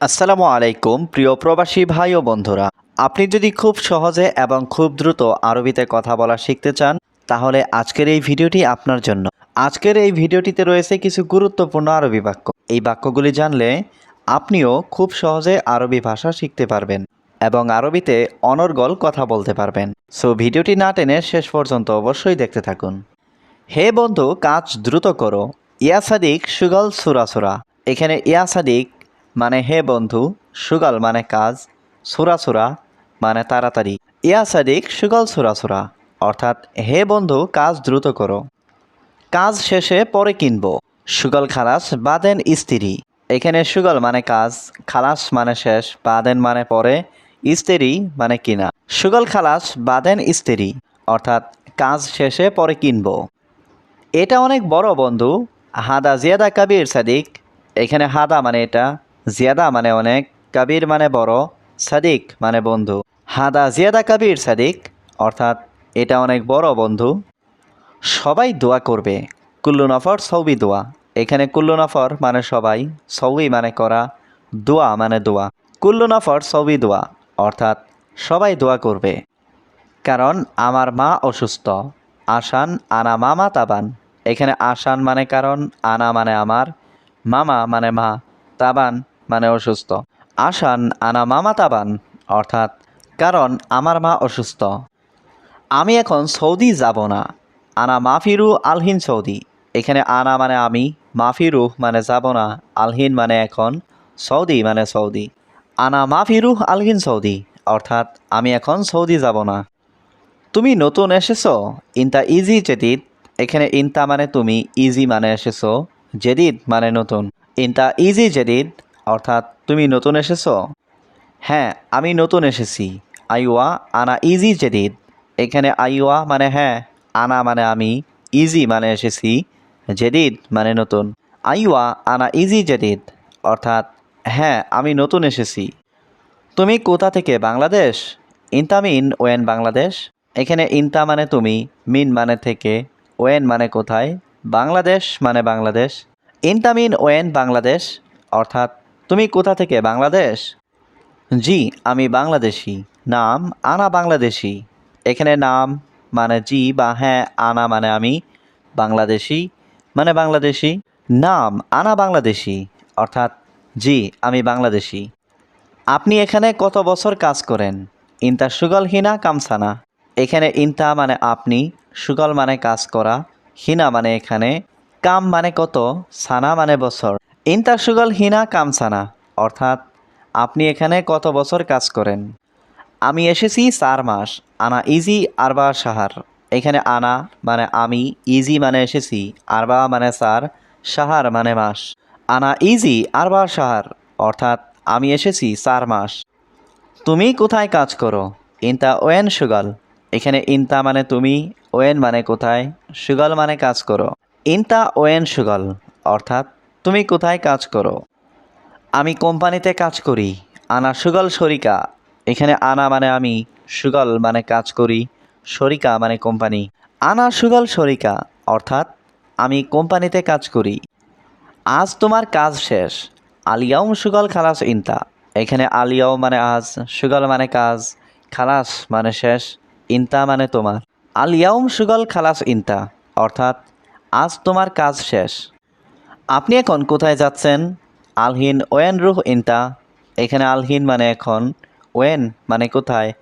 আসসালামু আলাইকুম, প্রিয় প্রবাসী ভাই ও বন্ধুরা। আপনি যদি খুব সহজে এবং খুব দ্রুত আরবিতে কথা বলা শিখতে চান, তাহলে আজকের এই ভিডিওটি আপনার জন্য। আজকের এই ভিডিওটিতে রয়েছে কিছু গুরুত্বপূর্ণ আরবি বাক্য। এই বাক্যগুলি জানলে আপনিও খুব সহজে আরবি ভাষা শিখতে পারবেন এবং আরবিতে অনর্গল কথা বলতে পারবেন। সো ভিডিওটি না টেনে শেষ পর্যন্ত অবশ্যই দেখতে থাকুন। হে বন্ধু, কাজ দ্রুত করো। ইয়া সাদিক সুগল সুরাসুরা এখানে ইয়া সাদিক মানে হে বন্ধু, সুগল মানে কাজ সুরাসুরা মানে তাড়াতাড়ি। ইয়া সাদিক, সুগল সুরাসুরা অর্থাৎ হে বন্ধু, কাজ দ্রুত করো। কাজ শেষে পরে কিনবো। সুগল খালাস, বাদেন স্ত্রী। এখানে সুগল মানে কাজ, খালাস মানে শেষ, বাদেন মানে পরে, স্ত্রী মানে কিনা। সুগল খালাস, বাদেন স্ত্রী, অর্থাৎ কাজ শেষে পরে কিনব। এটা অনেক বড় বন্ধু। হাদা জিয়াদা কাবির সাদিক, এখানে হাদা মানে এটা জিয়াদা মানে অনেক, কাবির মানে বড়, সাদিক মানে বন্ধু। হাদা জিয়াদা কাবির, সাদিক, অর্থাৎ এটা অনেক বড় বন্ধু। সবাই দোয়া করবে, কুল্লু নফর সৌবি দোয়া। এখানে কুল্লু নফর মানে সবাই, সৌবি মানে করা, দোয়া মানে দোয়া। কুল্লু নফর সৌবি দোয়া, অর্থাৎ সবাই দোয়া করবে। কারণ আমার মা অসুস্থ। আসান আনা মামা তাবান। এখানে আসান মানে কারণ, আনা মানে আমার, মামা মানে মা তাবান। মানে অসুস্থ। আসান আনা মামা তাবান অর্থাৎ কারণ আমার মা অসুস্থ। আমি এখন সৌদি যাব না। আনা মাফিরু আলহিন সৌদি। এখানে আনা মানে আমি, মাফিরু মানে যাব না। আলহিন মানে এখন সৌদি মানে সৌদি। আনা মাফিরু আলহিন সৌদি, অর্থাৎ আমি এখন সৌদি যাব না। তুমি নতুন এসেছ? ইনতা ইজি জেদিদ। এখানে ইনতা মানে তুমি, ইজি মানে এসেছ। জেদিদ মানে নতুন। ইনতা ইজি জেদিদ। অর্থাৎ তুমি নতুন এসেছ? হ্যাঁ আমি নতুন এসেছি। আইওয়া আনা ইজি জেদিদ। এখানে আইওয়া মানে হ্যাঁ আনা মানে আমি, ইজি মানে এসেছি, জেদিদ মানে নতুন। আইওয়া আনা ইজি জেদিদ, অর্থাৎ হ্যাঁ আমি নতুন এসেছি। তুমি কোথা থেকে, বাংলাদেশ? ইনতামিন, ওয়েন বাংলাদেশ। এখানে ইনতা মানে তুমি, মিন মানে থেকে, ওয়েন মানে কোথায়? বাংলাদেশ মানে বাংলাদেশ। ইনতামিন, ওয়েন বাংলাদেশ, অর্থাৎ তুমি কোথা থেকে, বাংলাদেশ? জি, আমি বাংলাদেশি। নাম আনা বাংলাদেশি। এখানে নাম মানে জি বা হ্যাঁ আনা মানে আমি বাংলাদেশি। মানে বাংলাদেশি? নাম আনা বাংলাদেশি। অর্থাৎ জি, আমি বাংলাদেশি। আপনি এখানে কত বছর কাজ করেন? ইনতা সুগল হিনা কামসানা। এখানে ইনতা মানে আপনি, সুগল মানে কাজ করা, হিনা মানে এখানে, কাম মানে কত, সানা মানে বছর। ইনতা সুগল হিনা কামসানা, অর্থাৎ আপনি এখানে কত বছর কাজ করেন? আমি এসেছি চার মাস, আনা ইজি আরবা সাহার। এখানে আনা মানে আমি, ইজি মানে এসেছি, আরবা মানে চার, সাহার মানে মাস। আনা ইজি আরবা সাহার, অর্থাৎ আমি এসেছি চার মাস। তুমি কোথায় কাজ করো? ইনতা ওয়েন সুগল। এখানে ইনতা মানে তুমি, ওয়েন মানে কোথায়? সুগল মানে কাজ করো। ইনতা ওয়েন সুগল, অর্থাৎ তুমি কোথায় কাজ করো? আমি কোম্পানিতে কাজ করি। আনা সুগল শরিকা। এখানে আনা মানে আমি, সুগল মানে কাজ করি, শরিকা মানে কোম্পানি। আনা সুগল শরিকা, অর্থাৎ আমি কোম্পানিতে কাজ করি। আজ তোমার কাজ শেষ। আলিয়াউম সুগল খালাস ইনতা। এখানে আলিয়াও মানে আজ, সুগল মানে কাজ, খালাস মানে শেষ, ইনতা মানে তোমার। আলিয়াউম সুগল খালাস ইনতা, অর্থাৎ আজ তোমার কাজ শেষ। আপনি এখন কোথায় যাচ্ছেন? আলহিন ওয়েন রুহ ইনতা। এখানে আলহিন মানে এখন। ওয়েন মানে কোথায়?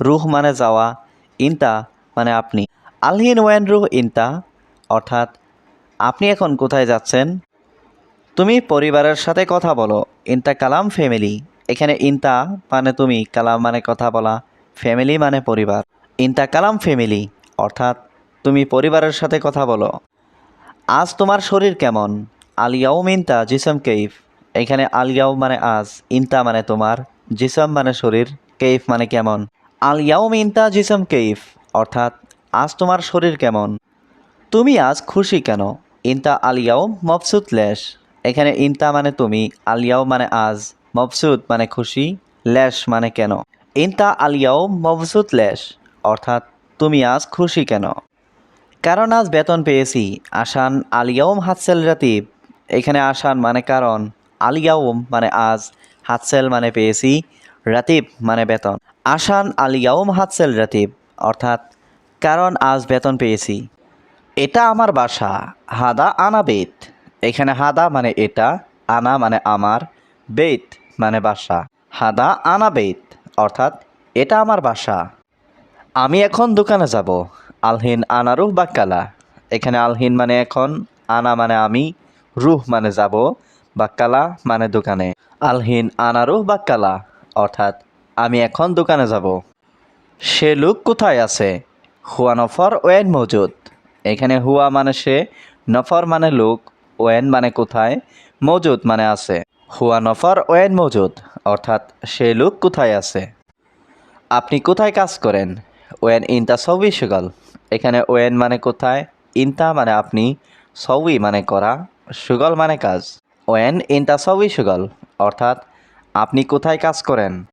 রুহ মানে যাওয়া। ইনতা মানে আপনি। আলহিন ওয়েন রুহ ইনতা। অর্থাৎ, আপনি এখন কোথায় যাচ্ছেন? তুমি পরিবারের সাথে কথা বলো। ইনতা কালাম ফ্যামিলি। এখানে ইনতা মানে তুমি, কালাম মানে কথা বলা। ফ্যামিলি মানে পরিবার। ইনতা কালাম ফ্যামিলি। অর্থাৎ, তুমি পরিবারের সাথে কথা বলো। আজ তোমার শরীর কেমন? আলিয়াও ইনতা জিসম কেইফ। এখানে আলিয়াও মানে আজ ইনতা মানে তোমার, জিসম মানে শরীর, কেইফ মানে কেমন। আলিয়াও ইনতা জিসম কেইফ, অর্থাৎ আজ তোমার শরীর কেমন। তুমি আজ খুশি কেন? ইনতা আলিয়াও মবসুত লেশ। এখানে ইনতা মানে তুমি আলিয়াও মানে আজ মবসুদ মানে খুশি, লেশ মানে কেন? ইনতা আলিয়াও মবসুত লেশ, অর্থাৎ তুমি আজ খুশি কেন? কারণ আজ বেতন পেয়েছি, আসান আলিয়াউম হাতসেল রাতিব। এখানে আসান মানে কারণ আলিয়াউম মানে আজ, হাতসেল মানে পেয়েছি, রাতিব মানে বেতন। আসান আলিয়াউম হাতসেল, রাতিব। অর্থাৎ, কারণ আজ বেতন পেয়েছি। এটা আমার বাসা, হাদা আনা বেত। এখানে হাদা মানে এটা, আনা মানে আমার, বেত মানে বাসা। হাদা আনা বেত, অর্থাৎ, এটা আমার বাসা। আমি এখন দোকানে যাব, আলহিন আনা রুহ বাক্কালা এখানে আলহিন মানে এখন, আনা মানে আমি রুহ মানে যাব বাক্কালা মানে দোকানে। আলহিন আনারুহ বাক্কালা অর্থাৎ আমি এখন দোকানে যাব। সে লোক কোথায় আছে? হুয়া নফর ওয়েন মজুদ এখানে হুয়া মানে সে, নফর মানে লোক ওয়েন মানে কোথায়? মজুদ মানে আছে। হুয়া নফর ওয়েন মজুদ অর্থাৎ সে লোক কোথায় আছে? আপনি কোথায় কাজ করেন? ওয়েন ইনতা সবই সুগল। এখানে ওয়েন মানে কোথায়? ইনতা মানে আপনি সবই মানে করা। সুগল মানে কাজ। ওয়েন ইনতা সবই সুগল। অর্থাৎ, আপনি কোথায় কাজ করেন?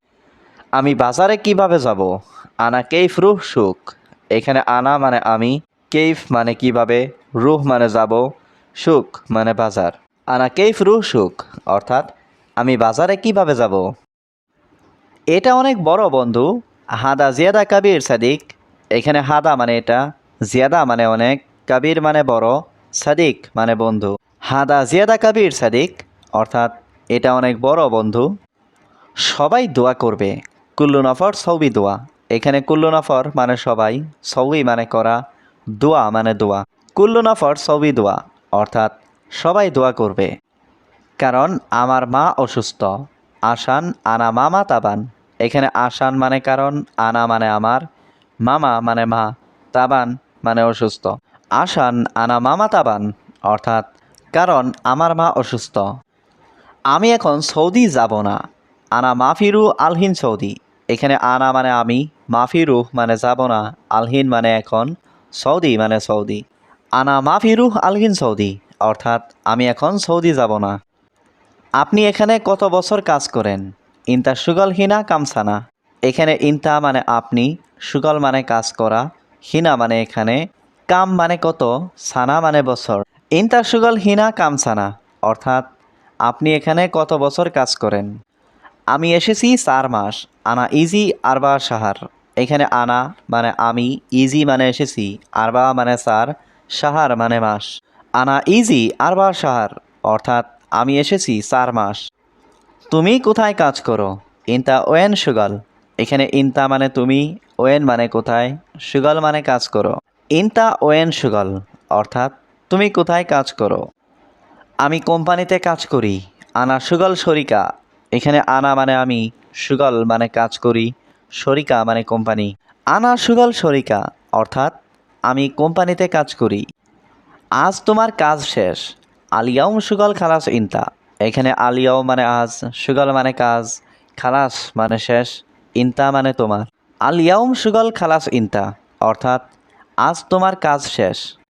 আমি বাজারে কীভাবে যাব? আনা কেইফ রুহ সুখ। এখানে আনা মানে আমি, কেইফ মানে কীভাবে? রুহ মানে যাব। সুখ মানে বাজার। আনা কেইফ রুহ সুখ। অর্থাৎ, আমি বাজারে কীভাবে যাব? এটা অনেক বড় বন্ধু। হাদা জিয়াদা কাবির সাদিক। এখানে হাদা মানে এটা, জিয়াদা মানে অনেক, কাবির মানে বড়, সাদিক মানে বন্ধু। হাদা জিয়াদা কাবির, সাদিক। অর্থাৎ এটা অনেক বড় বন্ধু। সবাই দোয়া করবে। কুল্লু নফর সৌবি দোয়া। এখানে কুল্লু নফর মানে সবাই, সৌবি মানে করা, দোয়া মানে দোয়া। কুল্লু নফর সৌবি দোয়া। অর্থাৎ সবাই দোয়া করবে। কারণ আমার মা অসুস্থ। আসান আনা মামা তাবান। এখানে আসান মানে কারণ, আনা মানে আমার, মামা মানে মা, তাবান মানে অসুস্থ। আসান আনা মামা তাবান। অর্থাৎ কারণ আমার মা অসুস্থ। আমি এখন সৌদি যাব না। আনা মাফিরু আলহিন সৌদি। এখানে আনা মানে আমি, মাফিরু মানে যাব না। আলহিন মানে এখন সৌদি মানে সৌদি। আনা মাফিরু আলহিন সৌদি, অর্থাৎ আমি এখন সৌদি যাব না। আপনি এখানে কত বছর কাজ করেন? ইন্তা সুগল হিনা কামসানা। এখানে ইন্তা মানে আপনি, সুগল মানে কাজ করা, হিনা মানে এখানে, কাম মানে কত, সানা মানে বছর। ইন্তা সুগল হিনা কামসানা, অর্থাৎ আপনি এখানে কত বছর কাজ করেন? আমি এসেছি চার মাস, আনা ইজি আরবা সাহার। এখানে আনা মানে আমি, ইজি মানে এসেছি, আরবা মানে চার, সাহার মানে মাস। আনা ইজি আরবা সাহার, অর্থাৎ আমি এসেছি চার মাস। তুমি কোথায় কাজ করো? ইনতা ওয়েন সুগল। এখানে ইনতা মানে তুমি, ওয়েন মানে কোথায়? সুগল মানে কাজ করো। ইনতা ওয়েন সুগল, অর্থাৎ তুমি কোথায় কাজ করো? আমি কোম্পানিতে কাজ করি। আনা সুগল সরিকা এখানে আনা মানে আমি, সুগল মানে কাজ করি সরিকা মানে কোম্পানি। আনা সুগল সরিকা অর্থাৎ আমি কোম্পানিতে কাজ করি। আজ তোমার কাজ শেষ। আলিয়াউম সুগল খালাস ইনতা। এখানে আলিয়াও মানে আজ, সুগল মানে কাজ। খালাস মানে শেষ, ইনতা মানে তোমার। আলিয়াউম সুগল খালাস ইনতা, অর্থাৎ আজ তোমার কাজ শেষ।